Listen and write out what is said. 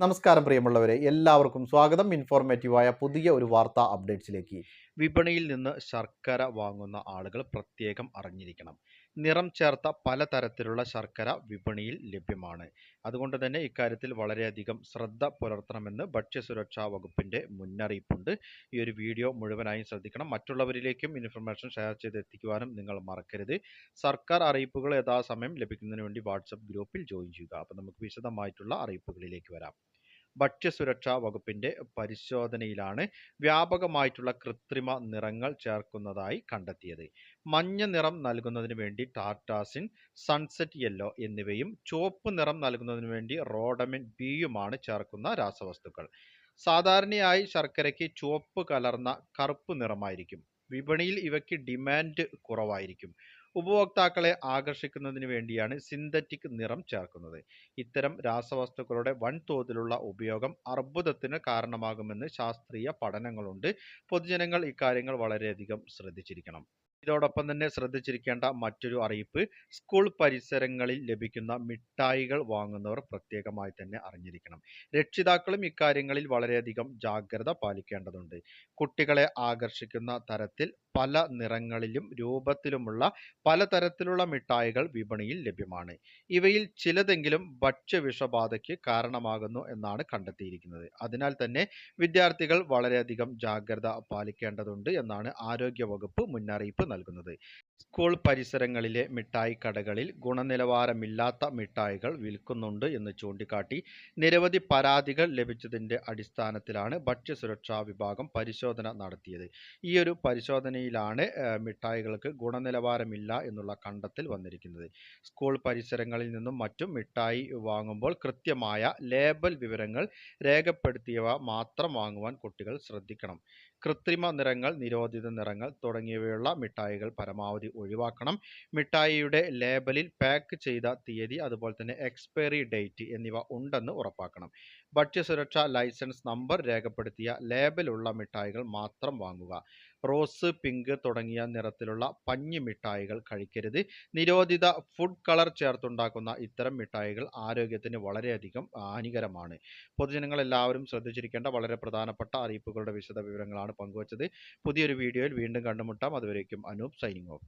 നമസ്കാരം പ്രിയമുള്ളവരെ എല്ലാവർക്കും സ്വാഗതം. ഇൻഫോർമേറ്റീവായ പുതിയ ഒരു വാർത്താ അപ്ഡേറ്റ്സിലേക്ക്. വിപണിയിൽ നിന്ന് ശർക്കര വാങ്ങുന്ന ആളുകൾ പ്രത്യേകം അറിഞ്ഞിരിക്കണം. നിറം ചേർത്ത പലതരത്തിലുള്ള ശർക്കര വിപണിയിൽ ലഭ്യമാണ്. അതുകൊണ്ട് തന്നെ ഇക്കാര്യത്തിൽ വളരെയധികം ശ്രദ്ധ പുലർത്തണമെന്ന് ഭക്ഷ്യസുരക്ഷാ വകുപ്പിന്റെ മുന്നറിയിപ്പുണ്ട്. ഈ ഒരു വീഡിയോ മുഴുവനായും ശ്രദ്ധിക്കണം. മറ്റുള്ളവരിലേക്കും ഇൻഫർമേഷൻ ഷെയർ ചെയ്ത് എത്തിക്കുവാനും നിങ്ങൾ മറക്കരുത്. സർക്കാർ അറിയിപ്പുകൾ യഥാസമയം ലഭിക്കുന്നതിന് വേണ്ടി വാട്സപ്പ് ഗ്രൂപ്പിൽ ജോയിൻ ചെയ്യുക. അപ്പോൾ നമുക്ക് വിശദമായിട്ടുള്ള അറിയിപ്പുകളിലേക്ക് വരാം. ഭക്ഷ്യസുരക്ഷാ വകുപ്പിന്റെ പരിശോധനയിലാണ് വ്യാപകമായിട്ടുള്ള കൃത്രിമ നിറങ്ങൾ ചേർക്കുന്നതായി കണ്ടെത്തിയത്. മഞ്ഞ നിറം നൽകുന്നതിന് വേണ്ടി ടാർട്ടാസിൻ സൺസെറ്റ് യെല്ലോ എന്നിവയും ചുവപ്പ് നിറം നൽകുന്നതിന് വേണ്ടി റോഡമിൻ ബിയുമാണ് ചേർക്കുന്ന രാസവസ്തുക്കൾ. സാധാരണയായി ശർക്കരയ്ക്ക് ചുവപ്പ് കലർന്ന കറുപ്പ് നിറമായിരിക്കും. വിപണിയിൽ ഇവയ്ക്ക് ഡിമാൻഡ് കുറവായിരിക്കും. ഉപഭോക്താക്കളെ ആകർഷിക്കുന്നതിന് വേണ്ടിയാണ് സിന്തറ്റിക് നിറം ചേർക്കുന്നത്. ഇത്തരം രാസവസ്തുക്കളുടെ വൻതോതിലുള്ള ഉപയോഗം അർബുദത്തിന് കാരണമാകുമെന്ന് ശാസ്ത്രീയ പഠനങ്ങളുണ്ട്. പൊതുജനങ്ങൾ ഇക്കാര്യങ്ങൾ വളരെയധികം ശ്രദ്ധിച്ചിരിക്കണം. ഇതോടൊപ്പം തന്നെ ശ്രദ്ധിച്ചിരിക്കേണ്ട മറ്റൊരു അറിയിപ്പ് സ്കൂൾ പരിസരങ്ങളിൽ ലഭിക്കുന്ന മിഠായികൾ വാങ്ങുന്നവർ പ്രത്യേകമായി തന്നെ അറിഞ്ഞിരിക്കണം. രക്ഷിതാക്കളും ഇക്കാര്യങ്ങളിൽ വളരെയധികം ജാഗ്രത പാലിക്കേണ്ടതുണ്ട്. കുട്ടികളെ ആകർഷിക്കുന്ന തരത്തിൽ പല നിറങ്ങളിലും രൂപത്തിലുമുള്ള പലതരത്തിലുള്ള മിഠായികൾ വിപണിയിൽ ലഭ്യമാണ്. ഇവയിൽ ചിലതെങ്കിലും ഭക്ഷ്യവിഷബാധയ്ക്ക് കാരണമാകുന്നു എന്നാണ് കണ്ടെത്തിയിരിക്കുന്നത്. അതിനാൽ തന്നെ വിദ്യാർത്ഥികൾ വളരെയധികം ജാഗ്രത പാലിക്കേണ്ടതുണ്ട് എന്നാണ് ആരോഗ്യ വകുപ്പ് മുന്നറിയിപ്പ് നൽകുന്നത്. സ്കൂൾ പരിസരങ്ങളിലെ മിഠായി കടകളിൽ ഗുണനിലവാരമില്ലാത്ത മിഠായികൾ വിൽക്കുന്നുണ്ട് എന്ന് ചൂണ്ടിക്കാട്ടി നിരവധി പരാതികൾ ലഭിച്ചതിന്റെ അടിസ്ഥാനത്തിലാണ് ഭക്ഷ്യസുരക്ഷാ വിഭാഗം പരിശോധന നടത്തിയത്. ഈ ഒരു പരിശോധനയിലാണ് മിഠായികൾക്ക് ഗുണനിലവാരമില്ല എന്നുള്ള കണ്ടെത്തൽ വന്നിരിക്കുന്നത്. സ്കൂൾ പരിസരങ്ങളിൽ നിന്നും മറ്റും മിഠായി വാങ്ങുമ്പോൾ കൃത്യമായ ലേബൽ വിവരങ്ങൾ രേഖപ്പെടുത്തിയവ മാത്രം വാങ്ങുവാൻ കുട്ടികൾ ശ്രദ്ധിക്കണം. കൃത്രിമ നിറങ്ങൾ നിരോധിത നിറങ്ങൾ തുടങ്ങിയവയുള്ള മിഠായികൾ പരമാവധി ഒഴിവാക്കണം. മിഠായിയുടെ ലേബലിൽ പാക്ക് ചെയ്ത തീയതി അതുപോലെ തന്നെ എക്സ്പയറി ഡേറ്റ് എന്നിവ ഉണ്ടെന്ന് ഉറപ്പാക്കണം. ഭക്ഷ്യസുരക്ഷാ ലൈസൻസ് നമ്പർ രേഖപ്പെടുത്തിയ ലേബലുള്ള മിഠായികൾ മാത്രം വാങ്ങുക. റോസ് പിങ്ക് തുടങ്ങിയ നിറത്തിലുള്ള പഞ്ഞി മിഠായികൾ കഴിക്കരുത്. നിരോധിത ഫുഡ് കളർ ചേർത്തുണ്ടാക്കുന്ന ഇത്തരം മിഠായികൾ ആരോഗ്യത്തിന് വളരെയധികം ഹാനികരമാണ്. പൊതുജനങ്ങൾ എല്ലാവരും ശ്രദ്ധിച്ചിരിക്കേണ്ട വളരെ പ്രധാനപ്പെട്ട അറിയിപ്പുകളുടെ വിശദ വിവരങ്ങളാണ് പങ്കുവച്ചത്. പുതിയൊരു വീഡിയോയിൽ വീണ്ടും കണ്ടുമുട്ടാം. അതുവരേക്കും അനൂപ് സൈനിങ് ഓഫ്.